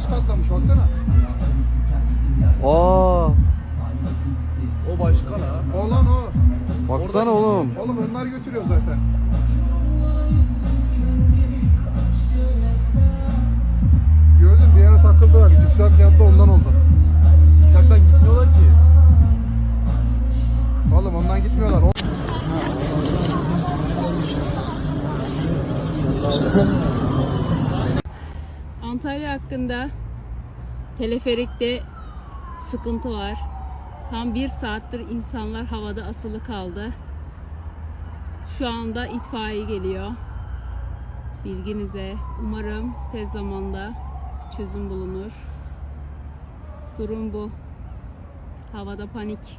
taş patlamış baksana. Aa. O başka la. Olan o. Baksana Orada, oğlum. Oğlum onlar götürüyor zaten. Gördün bir yere takıldılar. Zikzak yaptı ondan oldu. Zikzaktan gitmiyorlar ki. Oğlum ondan gitmiyorlar. O... Antalya hakkında teleferikte sıkıntı var. Tam bir saattir insanlar havada asılı kaldı. Şu anda itfaiye geliyor. Bilginize. Umarım tez zamanda çözüm bulunur. Durum bu. Havada panik.